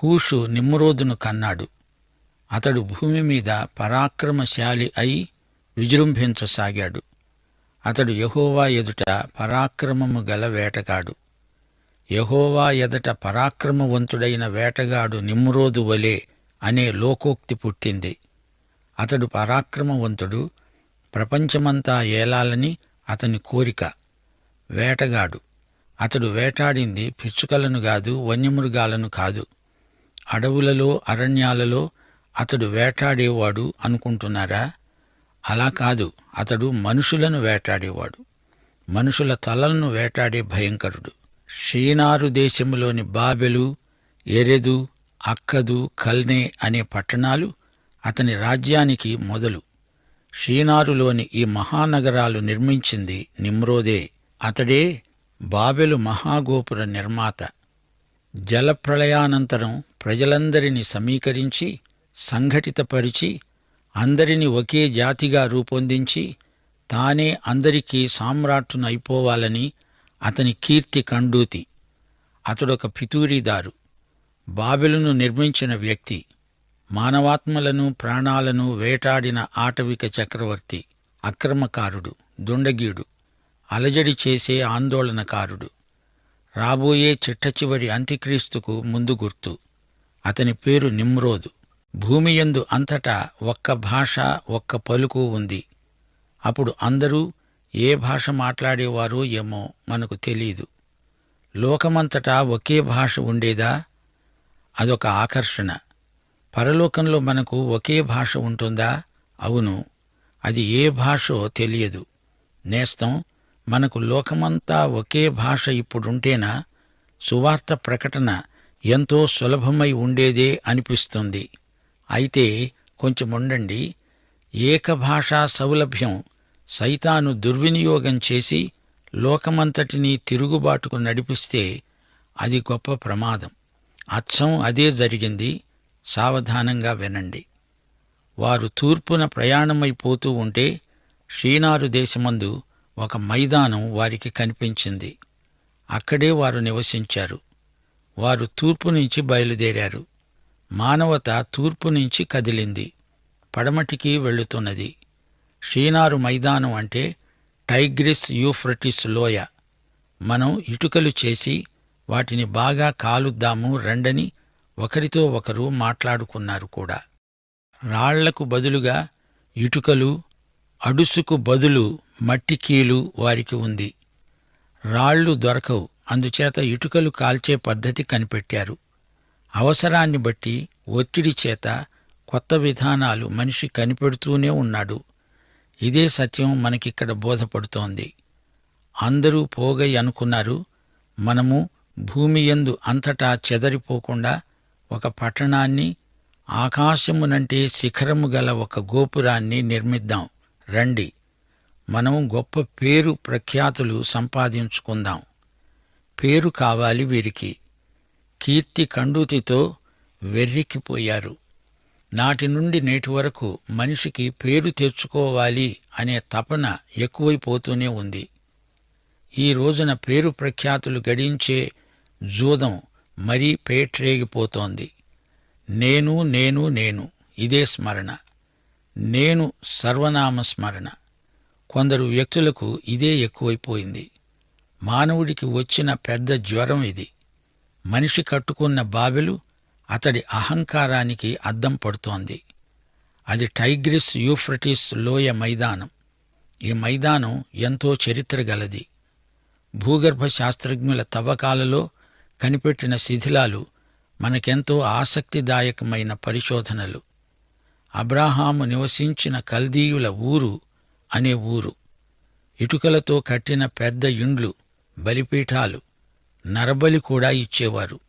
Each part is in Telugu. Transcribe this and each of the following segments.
కూషు నిమ్రోదును కన్నాడు. అతడు భూమి మీద పరాక్రమశాలి అయి విజృంభించసాగాడు. అతడు యహోవా ఎదుట పరాక్రమము గల వేటగాడు. యహోవా ఎదుట పరాక్రమవంతుడైన వేటగాడు నిమ్రోదు వలె అనే లోకోక్తి పుట్టింది. అతడు పరాక్రమవంతుడు ప్రపంచమంతా ఏలాలని అతని కోరిక. వేటగాడు. అతడు వేటాడింది పిచ్చుకలను కాదు వన్యమృగాలను కాదు. అడవులలో అరణ్యాలలో అతడు వేటాడేవాడు అనుకుంటున్నారా? అలా కాదు అతడు మనుషులను వేటాడేవాడు. మనుషుల తలలను వేటాడే భయంకరుడు. షీనారు దేశములోని బాబెలు ఎరెదు అక్కదు కల్నే అనే పట్టణాలు అతని రాజ్యానికి మొదలు. షీనారులోని ఈ మహానగరాలు నిర్మించింది నిమ్రోదే. అతడే బాబెలు మహాగోపుర నిర్మాత. జలప్రళయానంతరం ప్రజలందరినీ సమీకరించి సంఘటితపరిచి అందరిని ఒకే జాతిగా రూపొందించి తానే అందరికీ సామ్రాట్టునైపోవాలని అతని కీర్తి కండూతి. అతడొక పితూరీదారు బాబెలును నిర్మించిన వ్యక్తి మానవాత్మలను ప్రాణాలను వేటాడిన ఆటవిక చక్రవర్తి అక్రమకారుడు దుండగీడు అలజడి చేసే ఆందోళనకారుడు. రాబోయే చిట్టచివరి అంత్యక్రీస్తుకు ముందు గుర్తు. అతని పేరు నిమ్రోదు భూమియందు అంతటా ఒక్క భాష ఒక్క పలుకు ఉంది. అప్పుడు అందరూ ఏ భాష మాట్లాడేవారో ఏమో మనకు తెలియదు లోకమంతటా ఒకే భాష ఉండేదా? అదొక ఆకర్షణ. పరలోకంలో మనకు ఒకే భాష ఉంటుందా? అవును. అది ఏ భాషో తెలియదు. నేస్తం మనకు లోకమంతా ఒకే భాష ఇప్పుడుంటేనా? సువార్త ప్రకటన ఎంతో సులభమై ఉండేదే అనిపిస్తుంది. అయితే కొంచెం ఉండండి. ఏకభాషా సౌలభ్యం సైతాను దుర్వినియోగం చేసి లోకమంతటినీ తిరుగుబాటుకు నడిపిస్తే అది గొప్ప ప్రమాదం. అచ్చం అదే జరిగింది. సావధానంగా వినండి. వారు తూర్పున ప్రయాణమైపోతూ ఉంటే షీనారు దేశమందు ఒక మైదానం వారికి కనిపించింది. అక్కడే వారు నివసించారు. వారు తూర్పు నుంచి బయలుదేరారు. మానవత తూర్పు నుంచి కదిలింది. పడమటికి వెళుతున్నది. షీనారు మైదానం అంటే టైగ్రిస్ యూఫ్రటిస్ లోయ. మనం ఇటుకలు చేసి వాటిని బాగా కాలుద్దాము రండని ఒకరితో ఒకరు మాట్లాడుకున్నారు కూడా. రాళ్ళకు బదులుగా ఇటుకలు అడుసుకు బదులు మట్టి కీలు వారికి ఉంది. రాళ్ళు దొరకవు. అందుచేత ఇటుకలు కాల్చే పద్ధతి కనిపెట్టారు. అవసరాన్ని బట్టి ఒత్తిడి చేత కొత్త విధానాలు మనిషి కనిపెడుతూనే ఉన్నాడు. ఇదే సత్యం మనకిక్కడ బోధపడుతోంది. అందరూ పోగై అనుకున్నారు మనము భూమి యందు అంతటా చెదరిపోకుండా ఒక పట్టణాన్ని ఆకాశమునంటే శిఖరము గల ఒక గోపురాన్ని నిర్మిద్దాం. రండి. మనం గొప్ప పేరు ప్రఖ్యాతులు సంపాదించుకుందాం. పేరు కావాలి వీరికి. కీర్తి కండూతితో వెర్రిక్కిపోయారు. నాటి నుండి నేటి వరకు మనిషికి పేరు తెచ్చుకోవాలి అనే తపన ఎక్కువైపోతూనే ఉంది. ఈ రోజున పేరు ప్రఖ్యాతులు గడించే జూదం మరీ పేట్రేగిపోతోంది. నేను నేను నేను ఇదే స్మరణ. నేను సర్వనామ స్మరణ. కొందరు వ్యక్తులకు ఇదే ఎక్కువైపోయింది. మానవుడికి వచ్చిన పెద్ద జ్వరం ఇది. మనిషి కట్టుకున్న బాబెలు అతడి అహంకారానికి అద్దం పడుతోంది. అది టైగ్రిస్ యూఫ్రటిస్ లోయ మైదానం. ఈ మైదానం ఎంతో చరిత్ర గలది. భూగర్భ శాస్త్రజ్ఞుల తవ్వకాలలో కనిపెట్టిన శిథిలాలు మనకెంతో ఆసక్తిదాయకమైన పరిశోధనలు. అబ్రాహాము నివసించిన కల్దీయుల ఊరు అనే ఊరు. ఇటుకలతో కట్టిన పెద్ద ఇండ్లు బలిపీఠాలు నరబలి కూడా ఇచ్చేవారు.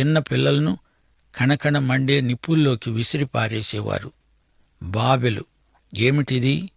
చిన్న పిల్లలను కణకణ మండే నిప్పుల్లోకి విసిరి పారేసేవారు. బాబెలు ఏమిటిది?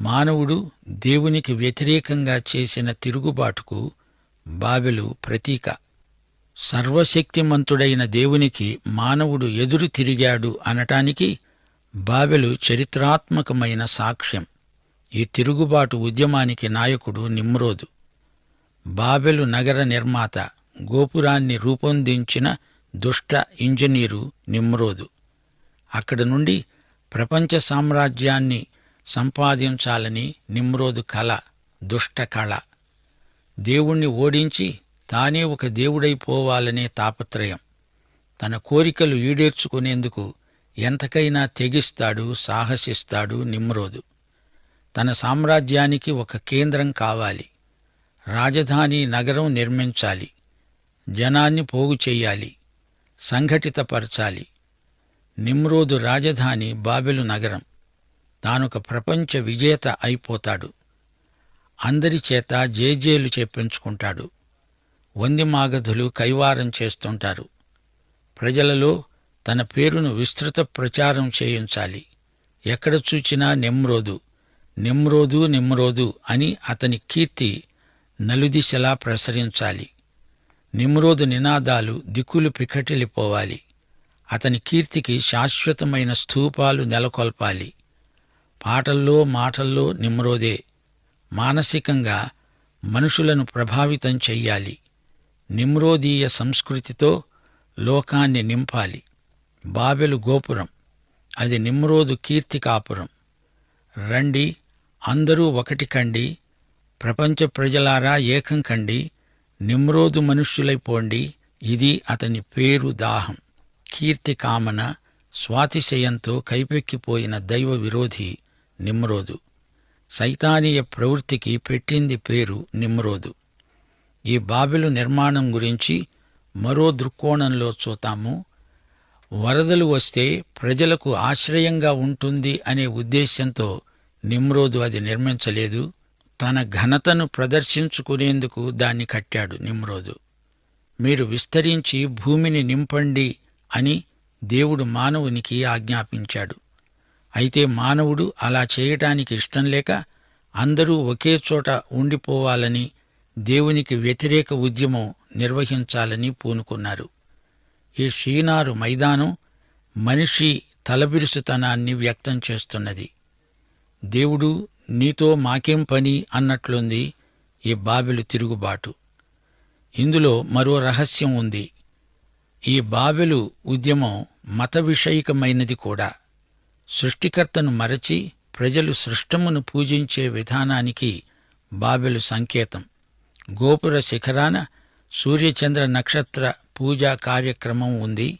మానవుడు దేవునికి వ్యతిరేకంగా చేసిన తిరుగుబాటుకు బాబెలు ప్రతీక. సర్వశక్తిమంతుడైన దేవునికి మానవుడు ఎదురు తిరిగాడు అనటానికి బాబెలు చరిత్రాత్మకమైన సాక్ష్యం. ఈ తిరుగుబాటు ఉద్యమానికి నాయకుడు నిమ్రోదు. బాబెలు నగర నిర్మాత గోపురాన్ని రూపొందించిన దుష్ట ఇంజనీరు నిమ్రోదు అక్కడి నుండి ప్రపంచ సామ్రాజ్యాన్ని సంపాదించాలని నిమ్రోదు కళ దుష్ట కళ. దేవుణ్ణి ఓడించి తానే ఒక దేవుడైపోవాలనే తాపత్రయం. తన కోరికలు ఈడేర్చుకునేందుకు ఎంతకైనా తెగిస్తాడు సాహసిస్తాడు నిమ్రోదు తన సామ్రాజ్యానికి ఒక కేంద్రం కావాలి. రాజధాని నగరం నిర్మించాలి. జనాన్ని పోగు చెయ్యాలి సంఘటితపరచాలి. నిమ్రోదు రాజధాని బాబెలు నగరం. తానొక ప్రపంచ విజేత అయిపోతాడు. అందరి చేత జేజేలు చెప్పించుకుంటాడు వంది మాగధులు కైవారం చేస్తుంటారు. ప్రజలలో తన పేరును విస్తృత ప్రచారం చేయించాలి. ఎక్కడ చూచినా నిమ్రోదు. నిమ్రోదు నిమ్రోదు అని అతని కీర్తి నలుదిశలా ప్రసరించాలి. నిమ్రోదు నినాదాలు దిక్కులు పికటిల్లిపోవాలి అతని కీర్తికి శాశ్వతమైన స్థూపాలు నెలకొల్పాలి. పాటల్లో మాటల్లో నిమ్రోదే. మానసికంగా మనుషులను ప్రభావితం చెయ్యాలి. నిమ్రోదీయ సంస్కృతితో లోకాన్ని నింపాలి. బాబెలు గోపురం. అది నిమ్రోదు కీర్తి కాపురం. రండి అందరూ ఒకటి కండి ప్రపంచ ప్రజలారా ఏకం కండి నిమ్రోదు మనుష్యులైపోండి ఇది అతని పేరు దాహం. కీర్తి కామన స్వాతిశయంతో కైపెక్కిపోయిన దైవ విరోధి నిమ్రోదు సైతానీయ ప్రవృత్తికి పెట్టింది పేరు నిమ్రోదు ఈ బాబెలు నిర్మాణం గురించి మరో దృక్కోణంలో చూతాము వరదలు వస్తే ప్రజలకు ఆశ్రయంగా ఉంటుంది అనే ఉద్దేశ్యంతో నిమ్రోదు అది నిర్మించలేదు. తన ఘనతను ప్రదర్శించుకునేందుకు దాన్ని కట్టాడు నిమ్రోదు మీరు విస్తరించి భూమిని నింపండి అని దేవుడు మానవునికి ఆజ్ఞాపించాడు. అయితే మానవుడు అలా చేయటానికి ఇష్టం లేక అందరూ ఒకే చోట ఉండిపోవాలని దేవునికి వ్యతిరేక ఉద్యమం నిర్వహించాలని పూనుకున్నారు. ఈ షీనారు మైదానం మనిషి తలబిరుసుతనాన్ని వ్యక్తం చేస్తున్నది. దేవుడు నీతో మాకేం పని అన్నట్లుంది ఈ బాబెలు తిరుగుబాటు. ఇందులో మరో రహస్యం ఉంది. ఈ బాబెలు ఉద్యమం మత విషయికమైనది కూడా. సృష్టికర్తను మరచి ప్రజలు సృష్టమును పూజించే విధానానికి బాబెలు సంకేతం. గోపుర శిఖరాన సూర్యచంద్ర నక్షత్ర పూజా కార్యక్రమం ఉంది.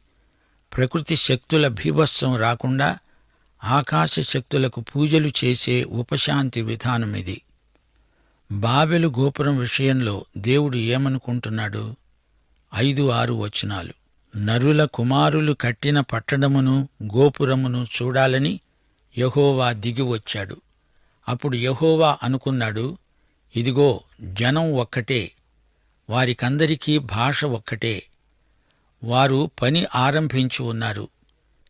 ప్రకృతి శక్తుల భీభత్సం రాకుండా ఆకాశ శక్తులకు పూజలు చేసే ఉపశాంతి విధానమిది బాబెలు గోపురం విషయంలో దేవుడు ఏమనుకుంటున్నాడు? ఐదు ఆరు వచనాలు. నరుల కుమారులు కట్టిన పట్టణమును గోపురమును చూడాలని యహోవా దిగి వచ్చాడు. అప్పుడు యహోవా అనుకున్నాడు ఇదిగో జనం ఒక్కటే వారికందరికీ భాష ఒక్కటే వారు పని ఆరంభించి ఉన్నారు.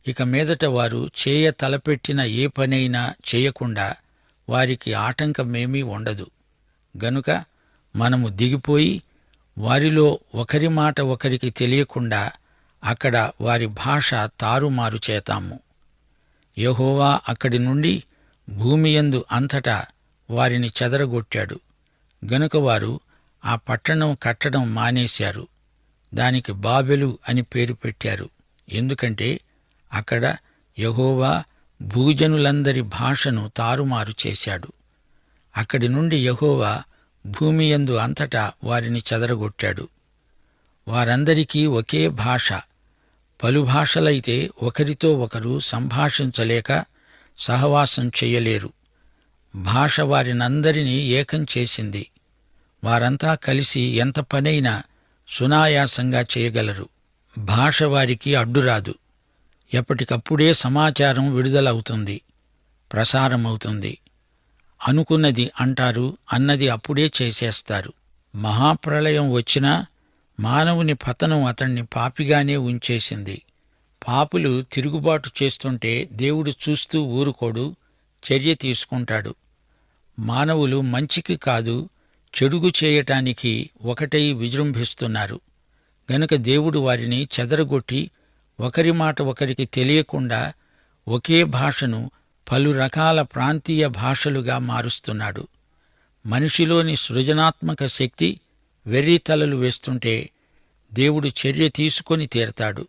ఇక మీదట వారు చేయ తలపెట్టిన ఏ పనైనా చేయకుండా వారికి ఆటంకమేమీ ఉండదు. గనుక మనము దిగిపోయి వారిలో ఒకరి మాట ఒకరికి తెలియకుండా అక్కడ వారి భాష తారుమారు చేతాము. యహోవా అక్కడి నుండి భూమియందు అంతటా వారిని చెదరగొట్టాడు. గనుక వారు ఆ పట్టణం కట్టడం మానేశారు. దానికి బాబెలు అని పేరు పెట్టారు. ఎందుకంటే అక్కడ యహోవా భూజనులందరి భాషను తారుమారు చేశాడు. అక్కడి నుండి యహోవా భూమియందు అంతటా వారిని చెదరగొట్టాడు. వారందరికీ ఒకే భాష. పలు భాషలైతే ఒకరితో ఒకరు సంభాషించలేక సహవాసం చెయ్యలేరు భాష వారినందరినీ ఏకం చేసింది. వారంతా కలిసి ఎంత పనైనా సునాయాసంగా చేయగలరు. భాష వారికి అడ్డురాదు. ఎప్పటికప్పుడే సమాచారం విడుదలవుతుంది ప్రసారమవుతుంది. అనుకున్నది అంటారు అన్నది అప్పుడే చేసేస్తారు. మహాప్రళయం వచ్చినా మానవుని పతనం అతణ్ణి పాపిగానే ఉంచేసింది. పాపులు తిరుగుబాటు చేస్తుంటే దేవుడు చూస్తూ ఊరుకోడు చర్య తీసుకుంటాడు. మానవులు మంచికి కాదు చెడుగు చేయటానికి ఒకటై విజృంభిస్తున్నారు. గనుక దేవుడు వారిని చెదరగొట్టి ఒకరి మాట ఒకరికి తెలియకుండా ఒకే భాషను పలు రకాల ప్రాంతీయ భాషలుగా మారుస్తున్నాడు. మనిషిలోని సృజనాత్మక శక్తి వెర్రితలలు వేస్తుంటే దేవుడు చర్య తీసుకొని తీరతాడు.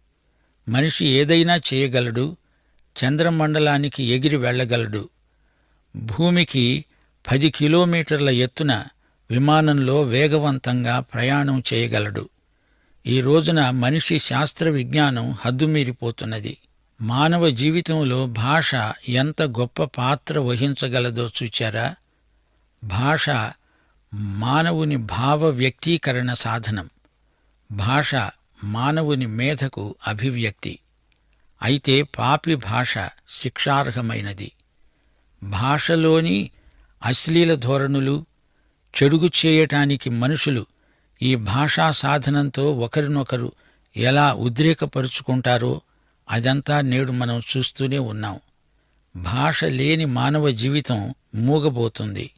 మనిషి ఏదైనా చేయగలడు చంద్రమండలానికి ఎగిరి వెళ్ళగలడు. భూమికి పది కిలోమీటర్ల ఎత్తున విమానంలో వేగవంతంగా ప్రయాణం చేయగలడు. ఈ రోజున మనిషి శాస్త్ర విజ్ఞానం హద్దుమీరిపోతున్నది. మానవ జీవితంలో భాష ఎంత గొప్ప పాత్ర వహించగలదో చూచారా? భాష మానవుని భావ వ్యక్తీకరణ సాధనం. భాష మానవుని మేధకు అభివ్యక్తి. అయితే పాపి భాష శిక్షార్హమైనది. భాషలోని అశ్లీల ధోరణులు చెడుగు చేయటానికి మనుషులు ఈ భాషా సాధనంతో ఒకరినొకరు ఎలా ఉద్రేకపరుచుకుంటారో అదంతా నేడు మనం చూస్తూనే ఉన్నాం. భాష లేని మానవ జీవితం మూగబోతుంది.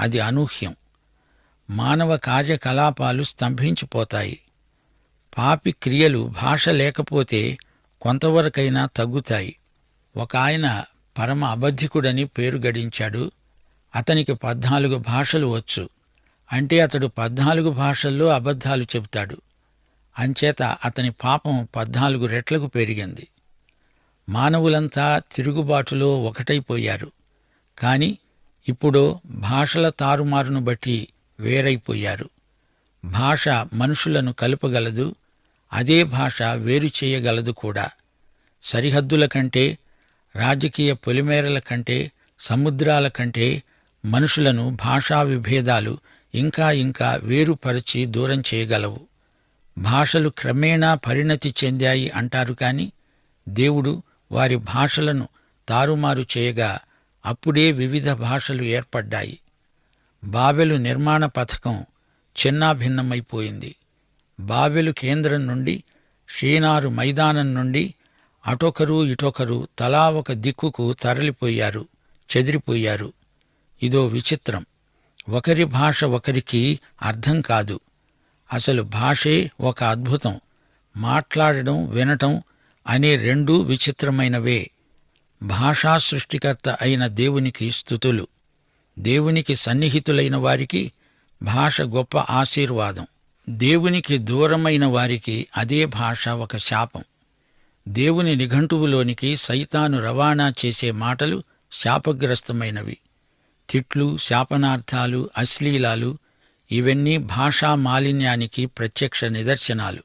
అది అనూహ్యం. మానవ కార్యకలాపాలు స్తంభించిపోతాయి. పాపి క్రియలు భాష లేకపోతే కొంతవరకైనా తగ్గుతాయి. ఒక ఆయన పరమ అబద్ధికుడని పేరు గడించాడు. అతనికి పద్నాలుగు భాషలు వచ్చు. అంటే అతడు పద్నాలుగు భాషల్లో అబద్ధాలు చెబుతాడు. అంచేత అతని పాపం పద్నాలుగు రెట్లకు పెరిగింది. మానవులంతా తిరుగుబాటులో ఒకటైపోయారు. కాని ఇప్పుడు భాషల తారుమారును బట్టి వేరైపోయారు. భాష మనుషులను కలుపగలదు అదే భాష వేరు చేయగలదు కూడా. సరిహద్దుల కంటే రాజకీయ పొలిమేరల కంటే సముద్రాల కంటే మనుషులను భాషా విభేదాలు ఇంకా ఇంకా వేరుపరచి దూరం చేయగలవు. భాషలు క్రమేణా పరిణతి చెందాయి అంటారు కాని దేవుడు వారి భాషలను తారుమారు చేయగా అప్పుడే వివిధ భాషలు ఏర్పడ్డాయి. బాబెలు నిర్మాణ పథకం చిన్నాభిన్నమైపోయింది. బాబెలు కేంద్రం నుండి షీనారు మైదానం నుండి అటొకరు ఇటొకరు తలా ఒక దిక్కుకు తరలిపోయారు చెదిరిపోయారు. ఇదో విచిత్రం. ఒకరి భాష ఒకరికి అర్థం కాదు. అసలు భాషే ఒక అద్భుతం. మాట్లాడడం వినటం అనే రెండూ విచిత్రమైనవే. భాషా సృష్టికర్త అయిన దేవునికి స్థుతులు. దేవునికి సన్నిహితులైన వారికి భాష గొప్ప ఆశీర్వాదం. దేవునికి దూరమైన వారికి అదే భాష ఒక శాపం. దేవుని నిఘంటువులోనికి సైతాను రవాణా చేసే మాటలు శాపగ్రస్తమైనవి. తిట్లు శాపనార్థాలు అశ్లీలాలు ఇవన్నీ భాషా మాలిన్యానికి ప్రత్యక్ష నిదర్శనాలు.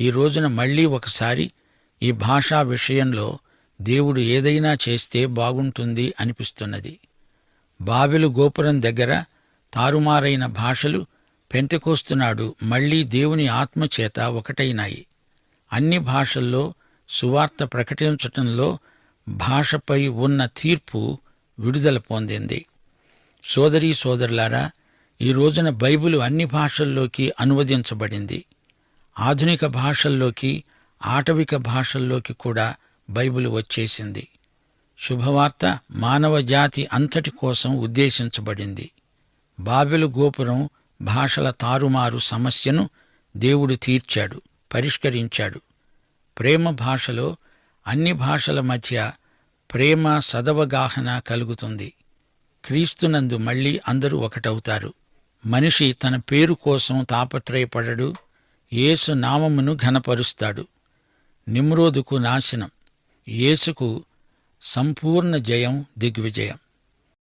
ఈ రోజున మళ్ళీ ఒకసారి ఈ భాషా విషయంలో దేవుడు ఏదైనా చేస్తే బాగుంటుంది అనిపిస్తున్నది. బాబెలు గోపురం దగ్గర తారుమారైన భాషలు పెంతకోస్తున్నాడు మళ్ళీ దేవుని ఆత్మచేత ఒకటైనాయి. అన్ని భాషల్లో సువార్త ప్రకటించటంలో భాషపై ఉన్న తీర్పు విడుదల పొందింది. సోదరీ సోదరులారా ఈ రోజున బైబిలు అన్ని భాషల్లోకి అనువదించబడింది. ఆధునిక భాషల్లోకి ఆటవిక భాషల్లోకి కూడా బైబిల్ వచ్చేసింది. శుభవార్త మానవ జాతి అంతటి కోసం ఉద్దేశించబడింది. బాబెలు గోపురం భాషల తారుమారు సమస్యను దేవుడు తీర్చాడు పరిష్కరించాడు. ప్రేమ భాషలో అన్ని భాషల మధ్య ప్రేమ సదవగాహన కలుగుతుంది. క్రీస్తునందు మళ్ళీ అందరూ ఒకటవుతారు. మనిషి తన పేరు కోసం తాపత్రయపడడు. యేసు నామమును ఘనపరుస్తాడు. నిమ్రోదుకు నాశనం. యేసుకు సంపూర్ణ జయం దిగ్విజయం.